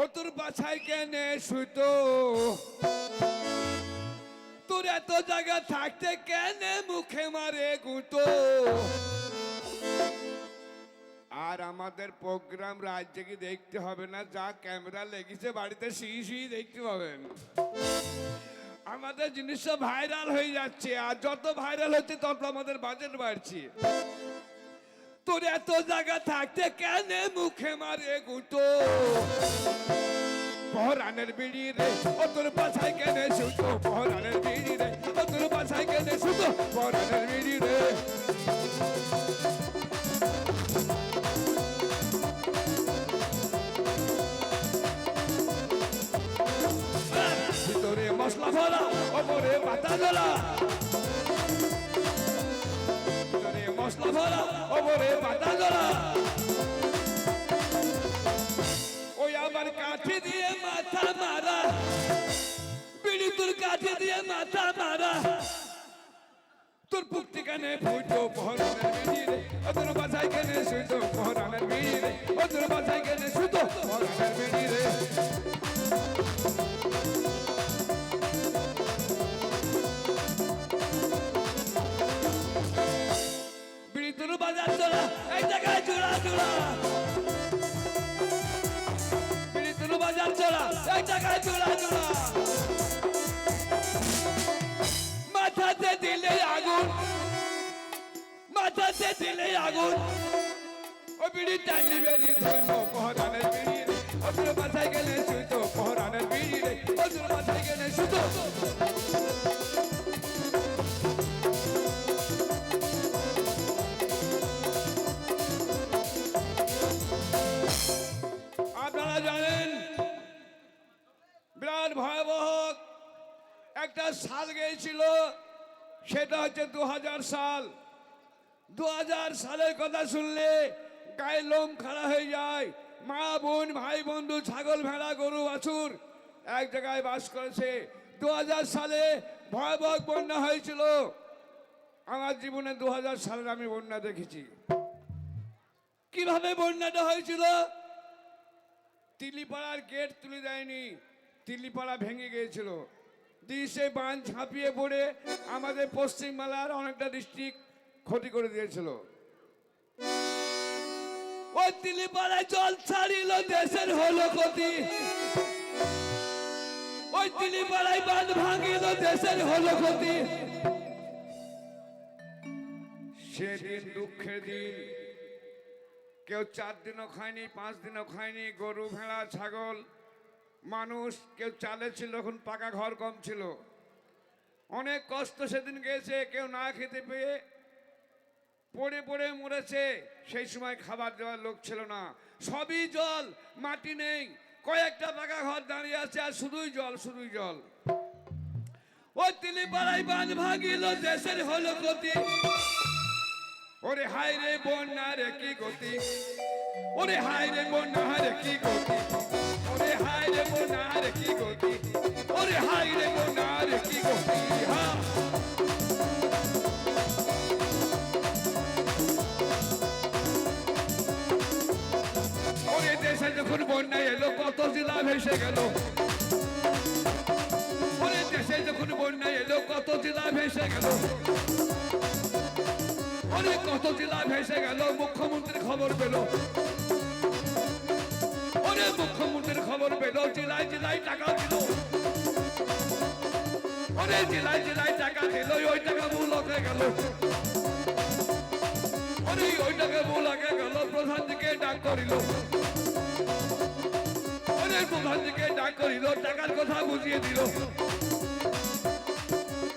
ও তোর বাছাই কেনে সুতো তোর এত জায়গা থাকতে কেনে মুখে মারে গুতো? আর আমাদের প্রোগ্রাম রাজ্যে কি দেখতে হবে না? যা ক্যামেরা লেগেছে বাড়িতে শুয়ে শুয়ে দেখতে পাবেন। আমাদের জিনিসটা ভাইরাল হয়ে যাচ্ছে, আর যত ভাইরাল হচ্ছে তত আমাদের বাজেট বাড়ছে। তোর এত জায়গা থাকতে কেন মুখে মারে গুতো? পহরানের বিড়ি রে ও তোর বাছাই কেন সুতো? পহরানের বিড়ি রে ও তোর বাছাই কেন সুতো? পহরানের বিড়ি রে ভিতরে মশলা ভরা, ওপরে পাতা ভিতরে মশলা ভরা, ওপরে পাতা জ্বলা ওই আবার কাঠি দিয়ে মাথা মারা বিড়ি তোর কাঠি দিয়ে মাথা মারা। তোর পুক্তি কানে ফুটো পহরানের বিড়ি রে ও তোর বাছাই কেনে সুতো পহরানের বিড়ি রে ও তোর বাছাই কেনে সুতো পহরানের বিড়ি রে বিড়ি তোর বাজার চলা এই জায়গায় চূড়া চূড়া তোর বাজার চলা এই জায়গায় চূড়া চূড়া মাথাতে দিলে আগুন। মাথাতে দিলে আগুন। ও বিড়ি টানি বেরি সেটা হচ্ছে দু হাজার সাল। দু হাজার সালের কথা শুনলে গায়ে লোম খাড়া হয়ে যায়। মা বোন, ভাই বন্ধু, ছাগল ভেড়া, গরু, বাছুর এক জায়গায় বাস করেছে। দু হাজার সালে ভয়াবহ বন্যা হয়েছিল। আমার জীবনে দু হাজার সালের আমি বন্যা দেখেছি। কীভাবে বন্যাটা হয়েছিল? তিলিপাড়ার গেট তুলে দেয়নি। তিলিপাড়া ভেঙে গিয়েছিল। সে বাঁধ ঝাঁপিয়ে পড়ে আমাদের পশ্চিমবাংলার অনেকটা ডিস্ট্রিক্ট ক্ষতি করে দিয়েছিল। ওই তিলিপাড়ায় জল ছাড়িল দেশের হলো ক্ষতি। ওই তিলিপাড়ায় বাঁধ ভাঙিল দেশের হলো ক্ষতি। সেদিন দুঃখের দিন। কেউ চার দিনও খায়নি পাঁচ দিনও খায়নি গরু ভেড়া ছাগল মানুষ, কেউ চালে ছিল এখন পাকা ঘর কম ছিল। অনেক কষ্ট সেদিন গেছে, কেউ না খেতে পেয়ে পড়ে পড়ে মরেছে। সেই সময় খাবার দেওয়ার লোক ছিল না। সবই জল, মাটি নেই। কয়েকটা পাকা ঘর দাঁড়িয়ে আছে, আর শুধুই জল শুধুই জল। ওই তিলিপাড়ায় বাঁধ ভাগিল দেশের হলো গতি। ওরে হায় রে বন্যা রে কি গতি? ওরে হায় রে বন্যা রে কি গতি? হায় রে বন্যা রে কি গতি? ওরে হায় রে কি গতি? হ্যাঁ ওরে দেশে যখন বন্যা এলো, কত জেলা ভেসে গেল। ওরে দেশে যখন বন্যা এলো, কত জেলা ভেসে গেল। অনেক কত জেলা ভেসে গেল, মুখ্যমন্ত্রীর খবর পেল। মুখ্যমন্ত্রীর খবর পেল, জেলায় জেলায় টাকা দিল। অনেক জেলায় জেলায় টাকা দিল, ওই টাকা ভুল হয়ে গেল। অনেক ওই টাকা ভুল হয়ে গেল, প্রধান দিকে ডাক করিল। অনেক প্রধান দিকে ডাক করিল, টাকার কথা বুঝিয়ে দিল।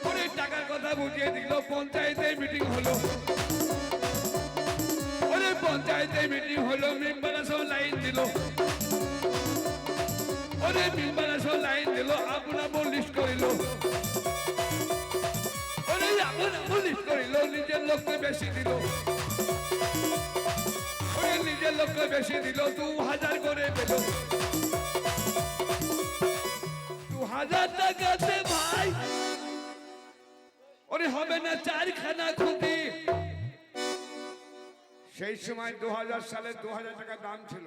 অনেক টাকার কথা বুঝিয়ে দিল পঞ্চায়েতে মিটিং হলো। পঞ্চায়েতে মিটিং হলো মেম্বাররা সব লাইন দিল। ওরে মেম্বাররা সব লাইন দিল আপন লিস্ট করিল। ওরে আপন লিস্ট করিল, নিজের লোককে বেশি দিল। ওরে নিজের লোককে বেশি দিল, দু হাজার করে পেল। দু হাজার টাকাতে ভাই। ওরে হবে না চারখানা ক্ষতি সেই সময় দু হাজার সালে দু হাজার টাকা দাম ছিল।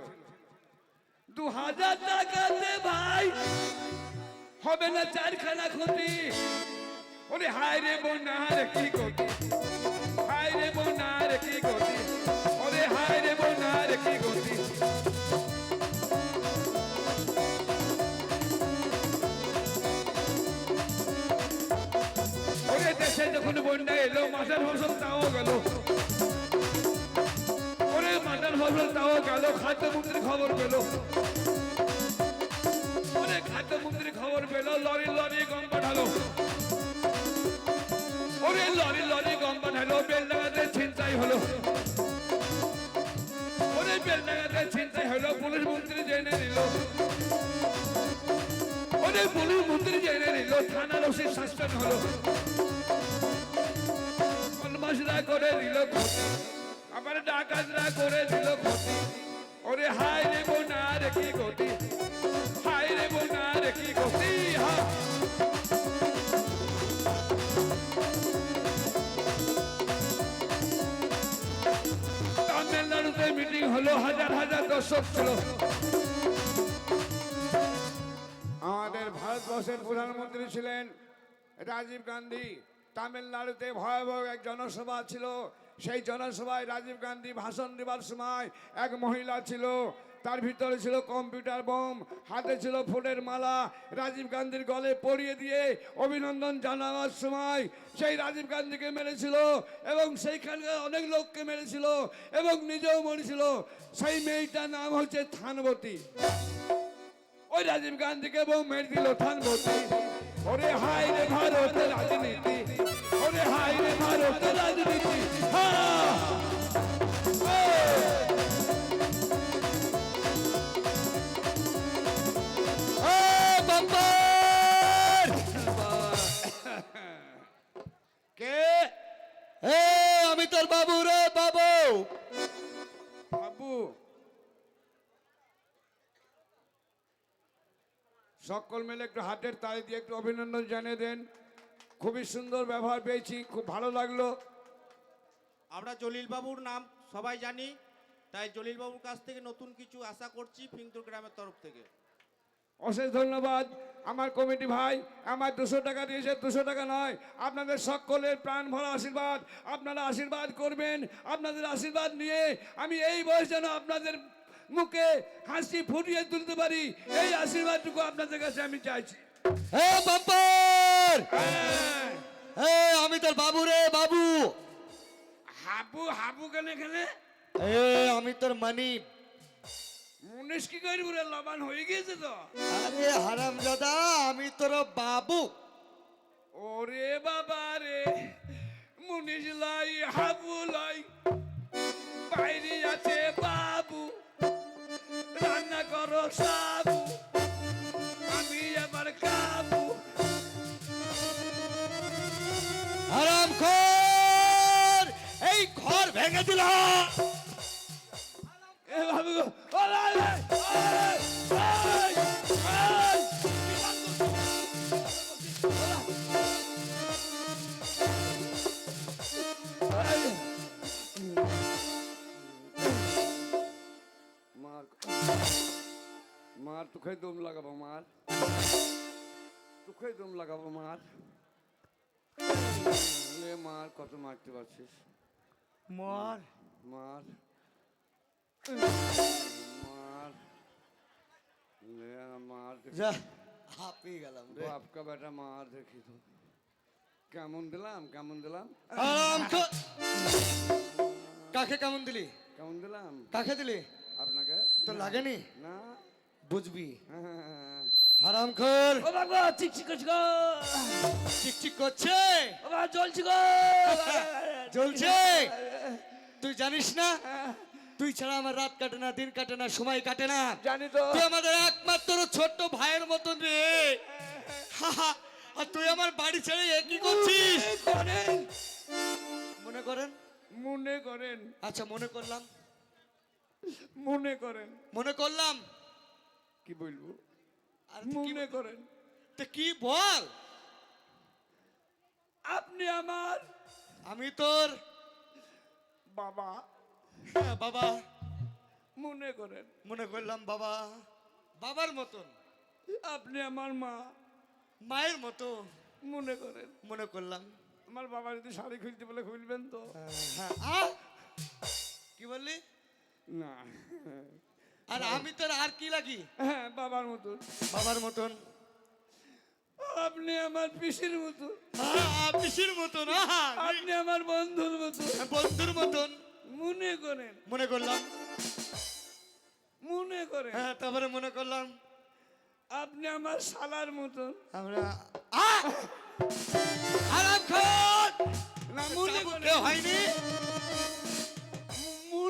দু হাজার টাকাতে ভাই। হবে না চারখানা ক্ষতি। ওরে হায় রে বোনার কি গতি হায় রে বোনার কি গতি ওরে হায় রে বোনার কি গতি ওরে দেশে যখন বন্যা এলো মাছের ফসল তাও গেল। ওরে মাছের ফসল তাও গেল খাদ্যমন্ত্রী খবর পেল তামিলনাড়ুতে মিটিং হলো হাজার হাজার দর্শক ছিল আমাদের ভারতবর্ষের প্রধানমন্ত্রী ছিলেন রাজীব গান্ধী। তামিলনাড়ুতে ভয়াবহ এক জনসভা ছিল। সেই জনসভায় রাজীব গান্ধী ভাষণ দেবার সময় এক মহিলা ছিল। তার ভিতরে ছিল কম্পিউটার বোম, হাতে ছিল ফুলের মালা। রাজীব গান্ধীর গলে পরিয়ে দিয়ে অভিনন্দন জানাবার সময় সেই রাজীব গান্ধীকে মেরেছিল এবং সেইখানকার অনেক লোককে মেরেছিল এবং নিজেও মরেছিল। সেই মেয়েটার নাম হচ্ছে থানবতী। ওই রাজীব গান্ধীকে বউ মেরে দিল থানবতী। ওরে হাই রে ভারতের রাজনীতি, ওরে হাই রে ভারতের রাজনীতি হ্যাঁ! সকল মিলে একটু হাতের তালি দিয়ে একটু অভিনন্দন জানিয়ে দেন। খুবই সুন্দর ব্যবহার পেয়েছি খুব ভালো লাগল। আমরা জলিল বাবুর নাম সবাই জানি তাই জলিল বাবুর কাছ থেকে নতুন কিছু আশা করছি ফিংতুর গ্রামের তরফ থেকে। অশেষ ধন্যবাদ। আমার কমিটি ভাই আমার দুশো টাকা দিয়েছে দুশো টাকা নয়। আপনাদের সকলের প্রাণ ভরা আশীর্বাদ। আপনারা আশীর্বাদ করবেন আপনাদের আশীর্বাদ নিয়ে আমি এই বয়স যেন আপনাদের মুখে হাসি ফুটিয়ে তুলতে পারি এই আশীর্বাদটুকু আপনাদের কাছে আমি চাইছি। হ্যাঁ। আমি তোর বাবু রে বাবু। হাবু হাবু কেন এখানে? এ আমি তোর মানি। মুনিশ কি করি বলে লবান হয়ে গিয়েছে তো? আরে হারাম দাদা আমি তোর বাবু। ওরে বাবা রে মুনিশ লাই হাবু লাই বাইরে আছে বাবু। রান্না করো সাবু আমি আবার কাবু হারাম খোর এই ঘর ভেঙে দিল। এ বাবু গো, ও লাই, তোকে দম লাগাবো মার তোকে দম লাগাবো মার লে মার কত মারতে পারছিস মার মার মার লে মার। যা হাঁপিয়ে গেলাম রে বাপ কা বেটা মার দেখি তো কেমন দিলাম কেমন দিলাম কাকে কেমন দিলি কেমন দিলাম কাকে দিলি আপনাকে তো লাগেনি না বুঝবি। হারাম খোর। ও বাবা চিকচিক করছি গো। চিকচিক করছে? ও বাবা জ্বলছি গো। জ্বলছে? তুই জানিস না? তুই ছাড়া আমার রাত কাটে না দিন কাটে না সময় কাটে না। জানি তো। তুই আমাদের একমাত্র ছোট্ট ভাইয়ের মতন রে। আর তুই আমার বাড়ি ছেড়ে কি করছিস? মনে করেন? মনে করেন। আচ্ছা মনে করলাম। মনে করেন। মনে করলাম? কি বলব? আর মনে করেন। তো কি বল? আপনি আমার আমি তোর বাবা। হ্যাঁ, বাবা। মনে করেন। মনে করলাম বাবা। বাবার মতন। আপনি আমার মা। মায়ের মতো। মনে করেন। মনে করলাম। আমার বাবা যদি শাড়ি খুলতে বলে খুলবেন তো। হ্যাঁ? কি বললি? না। আর আমি তোর আর কি লাগি? হ্যাঁ বাবার মতন। বাবার মতন? আপনি আমার পিসির আহা, পিসির মতন আপনি আমার বন্ধুর মতন। বন্ধুর মতন। মনে করেন। মনে করলাম। মনে করেন। হ্যাঁ তারপরে মনে করলাম। আপনি আমার শালার মতন। আমরা! আরাম খান! না মনে চাবুক হয়নি?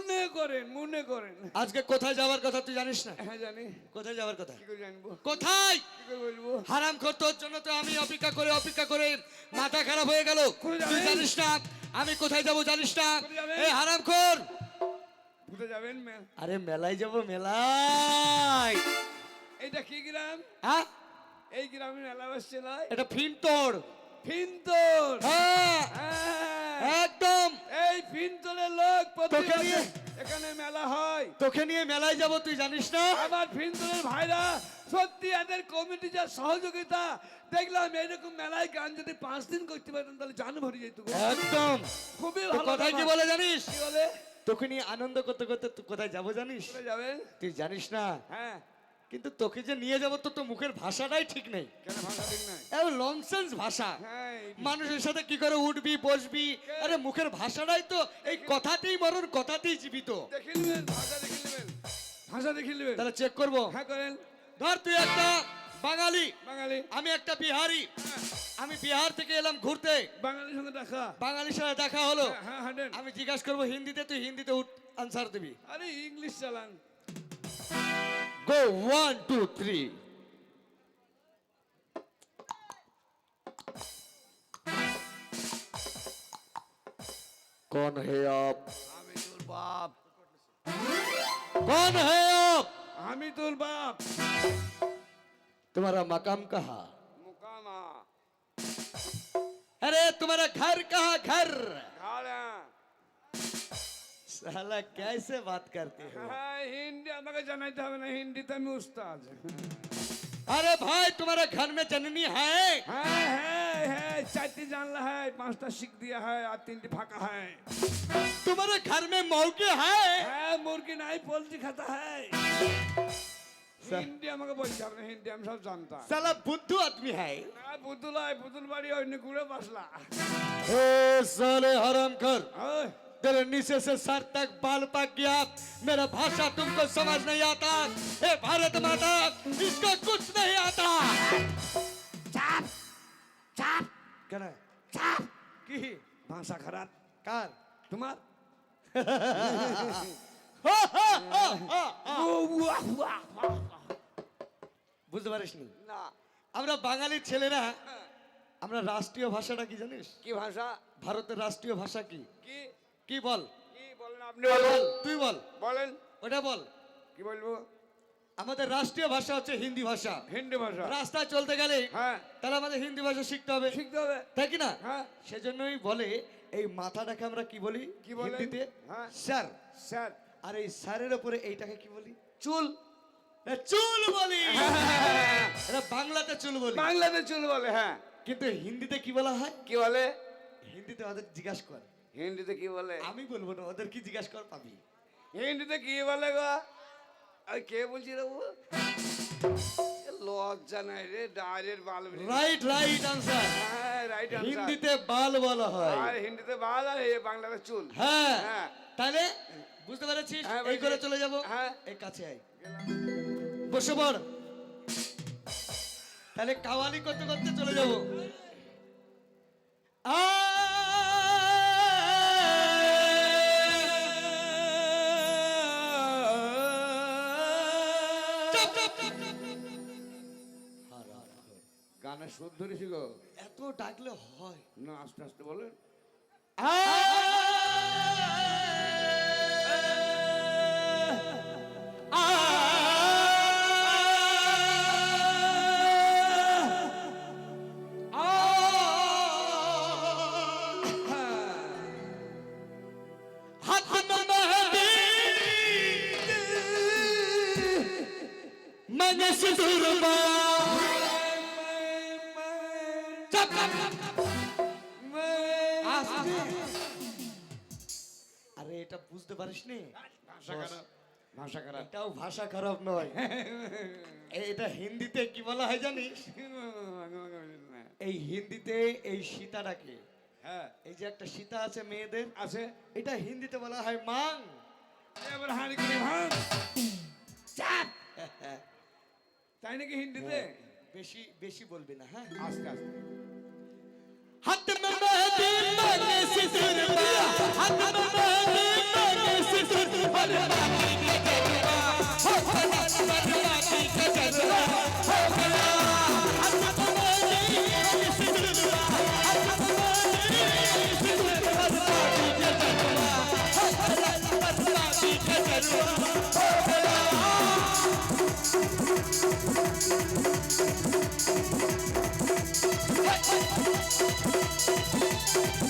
মনে করেন মনে করেন। আজকে কোথায় যাওয়ার কথা তুই জানিস না? হ্যাঁ জানি। কোথায় যাওয়ার কথা? কি করে জানব? কোথায়? কি করে বলব? হারাম তোর জন্য তো আমি অপেক্ষা করে অপেক্ষা করে মাথা খারাপ হয়ে গেল। তুই জানিস না? আমি কোথায় যাব জানিস না? কোথায় এই হারাম খোর! ঘুরতে যাবেন? আরে মেলায় যাব মেলায়! এইটা কি গ্রাম? হ্যাঁ? এই গ্রামে মেলা বসছে নয় এটা ফিনতোর। ফিন্তর! হ্যাঁ! হ্যাঁ। একদম। এই ফিন্তলের লোক তোকে নিয়ে- এখানে মেলা হয়। তোকে নিয়ে মেলায় যাব তুই জানিস না? আমার ফিন্তলের ভাইরা সত্যি এদের কমিটি যা সহযোগিতা। দেখলাম এরকম মেলায় গান যদি পাঁচ দিন করতে পারতাম তাহলে জান ভরে যেত একদম। খুবই ভালো কথা। কি বলে জানিস? কি বলে? তোকে নিয়ে আনন্দ করতে করতে তুই কোথায় যাব জানিস? যাবে তুই জানিস না? হ্যাঁ। কিন্তু তোকে যে নিয়ে যাব তো তোর মুখের ভাষাটাই ঠিক নেই। কেন ভাষা ঠিক নাই? লনসেন্স ভাষা। হ্যাঁ মানুষের সাথে কি করে উঠবি বসবি? আরে মুখের ভাষাটাই তো এই কথাতেই মরণ কথাতেই জীবিত। দেখে নেবেন ভাষা দেখে নেবেন ভাষা দেখে নেবেন তাহলে চেক করব। হ্যাঁ করেন। ধর তুই একটা বাঙালি। বাঙালি। আমি একটা বিহারি। হ্যাঁ, আমি বিহার থেকে এলাম ঘুরতে। বাঙালির সঙ্গে দেখা। বাঙালির সাথে দেখা হলো। হ্যাঁ, হ্যাঁ আমি জিজ্ঞাসা করব হিন্দিতে তুই হিন্দিতে আনসার দিবি। আরে ইংলিশ চালান। Go one, two, three. कौन है आप? हामिदुल बाप। कौन है आप? हामिदुल बाप। तुम्हारा मकाम कहा? मुकामा। अरे तुम्हारा घर कहा? घर। साला कैसे बात करते हो হ্যাঁ হিন্দি আমাকে জানাইতে হবে না হিন্দিতে আমি উস্তাদ अरे भाई तुम्हारा घर में जननी है হ্যাঁ হ্যাঁ হ্যাঁ চারটি জানলা है পাঁচটা শিখ दिया है আর তিনটি ফাঁকা है तुम्हारे घर में मौके है হ্যাঁ মুরগি নাই পোলট্রি खाता है হিন্দি আমাকে বলতে হবে না হিন্দি আমি সব জানতাম साला बुद्धू आदमी है না পুতুল হয় পুতুল বাড়ি অন্য ঘুরে বসলা ओ साले हराम कर ওই, तेरे नीचे से सर तक बाल पक गया मेरा भाषा तुमको समझ नहीं आता ए भारत माता इसको कुछ नहीं आता চাপ চাপ কেন চাপ কি ভাষা খারাপ কার তোমার হা, হা, হা, হা, হা। ও, উয়া, উয়া, উয়া। বুঝতে পারিস নি না আমরা বাঙালির ছেলেরা আমরা রাষ্ট্রীয় ভাষাটা কি জানিস কি ভাষা ভারতের রাষ্ট্রীয় ভাষা কি কি কি বল? কি বলেন আপনি বল? তুই বল। বলেন। ওটা বল। কি বলব? আমাদের রাষ্ট্রীয় ভাষা হচ্ছে হিন্দি ভাষা। হিন্দি ভাষা। রাস্তায় চলতে গেলে হ্যাঁ। তাহলে আমাদের হিন্দি ভাষা শিখতে হবে। শিখতে হবে। তাই কি না? হ্যাঁ। সেজন্যই বলে এই মাথাটাকে আমরা কি বলি? কি? হিন্দিতে হ্যাঁ। স্যার। স্যার। আর এই স্যারের উপরে এইটাকে কি বলি? চুল। চুল বলি। এটা বাংলাতে চুল বলি। বাংলাতে চুল বলে হ্যাঁ। কিন্তু হিন্দিতে কি বলা হয়? কি বলে? হিন্দিতে ওদের জিজ্ঞাসা কর। হিন্দিতে কি বলে? আমি বলব না ওদের কি জিজ্ঞাসা কর পাবি। হিন্দিতে কি বলে গো? আরে কে বলছি রে লজ্জা নাই রে ডাইরেক্ট বাল রাইট রাইট আনসার হ্যাঁ রাইট আনসার হিন্দিতে বাল বলা হয়। আর হিন্দিতে বাল আর এ বাংলাতে চুল। হ্যাঁ। হ্যাঁ। তাহলে বুঝতে পেরেছিস? হ্যাঁ, এই করে চলে যাব। হ্যাঁ। এই কাছে আয়। বসে পড়। তাহলে কাওয়ালি করতে করতে চলে যাব। গানে সুর ধরেছি গো। এত ডাকলে হয়। না আস্তে আস্তে বলেন। ভাষা খারাপ নয়। এটা হিন্দিতে কি বলা হয় জানিস? এই হিন্দিতে এই সীতাটাকে। হ্যাঁ। এই যে একটা সীতা আছে মেয়েদের আছে। এটা হিন্দিতে বলা হয় মাং। তাই নাকি হিন্দিতে? হ্যাঁ। বেশি বেশি বলবি না হ্যাঁ? আস্তে আস্তে। হাতে Thank you.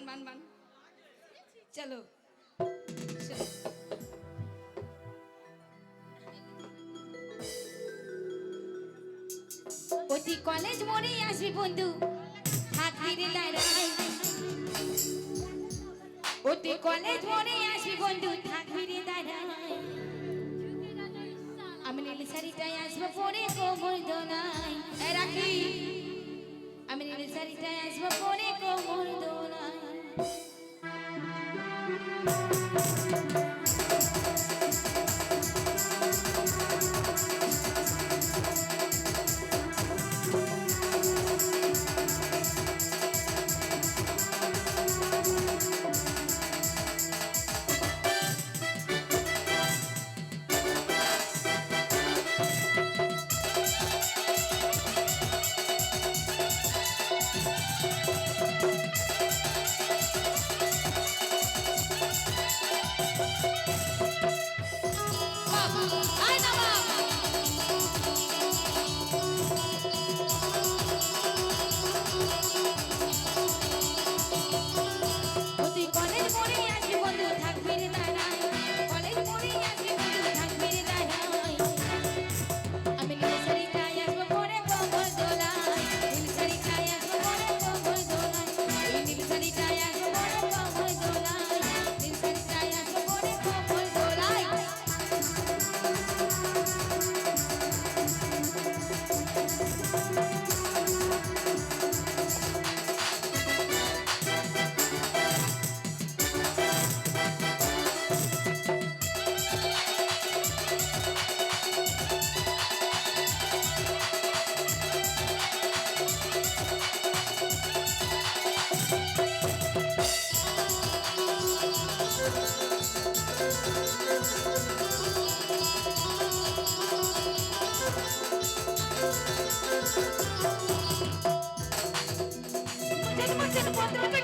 বান বান বান চলো। অতি কলেজ মনেই আসবি, বন্ধু। থাকবি রে দাঁড়াই। অতি কলেজ মনেই আসবি, বন্ধু। থাকবি রে দাঁড়াই। আমি নীল শাড়িটাই আসব পরে কোমর দোনাই রাখি। আমি নীল শাড়িটাই আসব পরে কোমর দোনাই Você não pode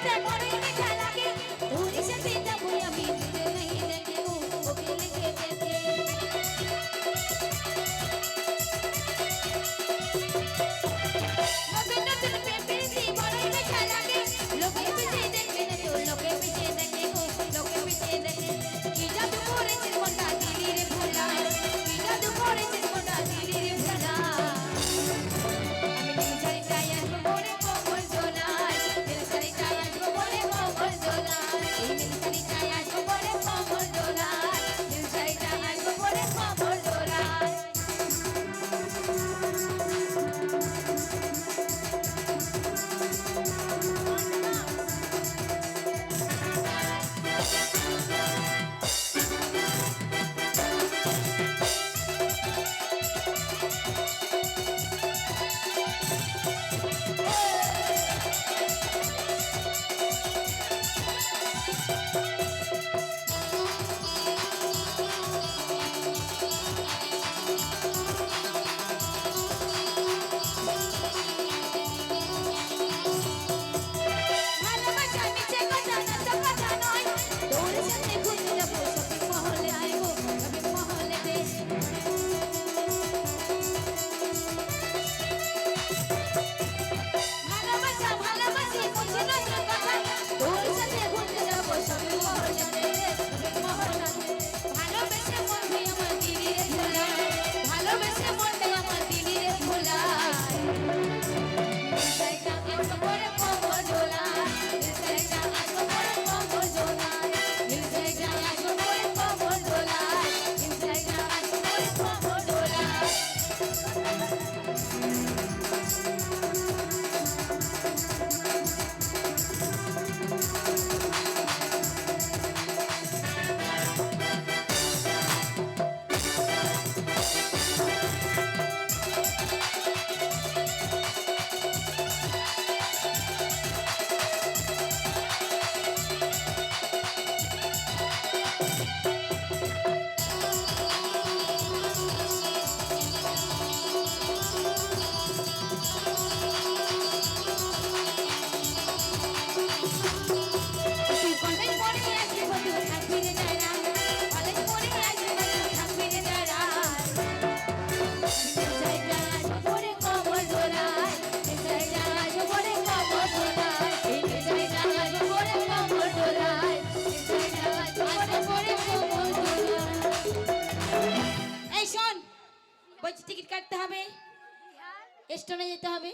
স্টেশনে যেতে হবে।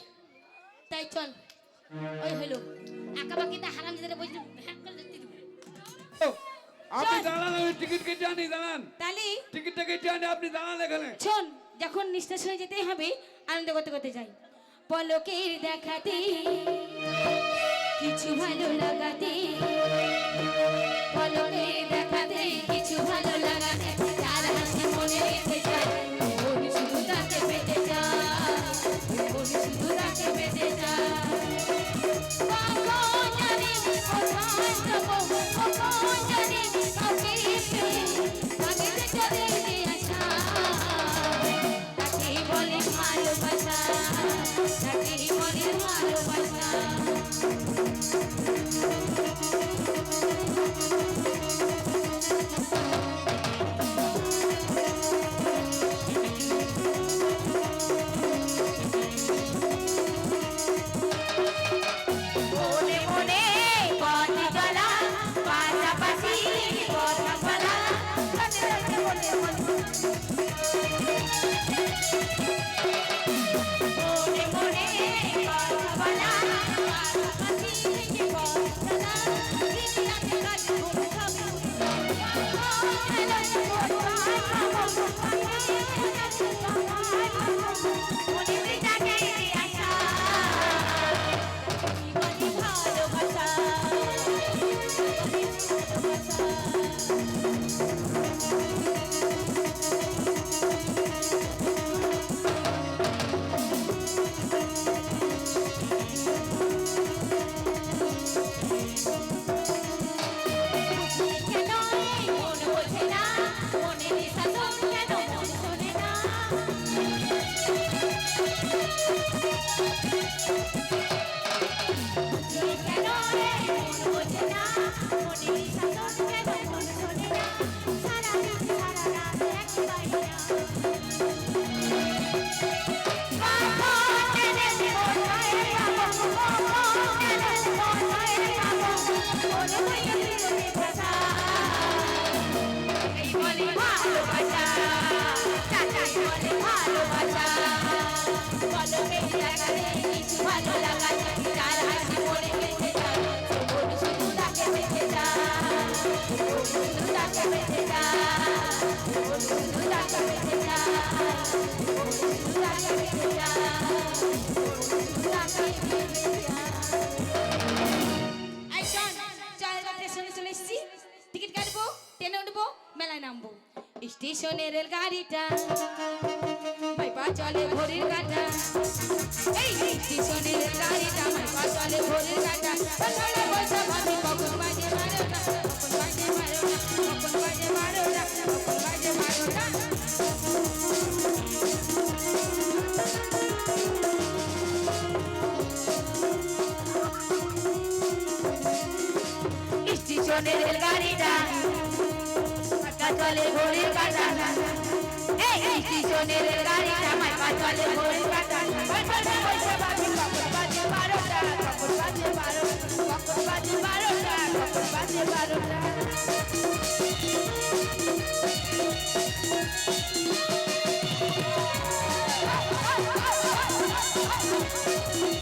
তাই চল। ওই হলো। একা বাকিতে হারাম যেতে হ্যাঁ করে দেখতে দেবো। ও, আপনি। দাঁড়ান আমি টিকিট কেটে আনি দাঁড়ান। তাহলে টিকিটটা কেটে আনি আপনি দাঁড়ান এখানে। শোন যখন স্টেশনে যেতেই হবে আনন্দ করতে করতে যাই। পলকের দেখাতে কিছু ভালো লাগাতে। যাব টিকিট কাটবো, ট্রেনে উঠবো, মেলায় নামবো। স্টেশনে রেলগাড়িটা, ভাইপা চলে ঘড়ির কাটা। স্টেশনে চলে ঘড়ির কাটা। চলে বাজে বারোটা, কখন বাজে বারোটা, কখন বাজে বারোটা। স্টেশনে রেলগাড়িটা মাথা চলে ঘড়ির কাটা এই স্টেশনে রেলগাড়িটা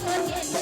যদি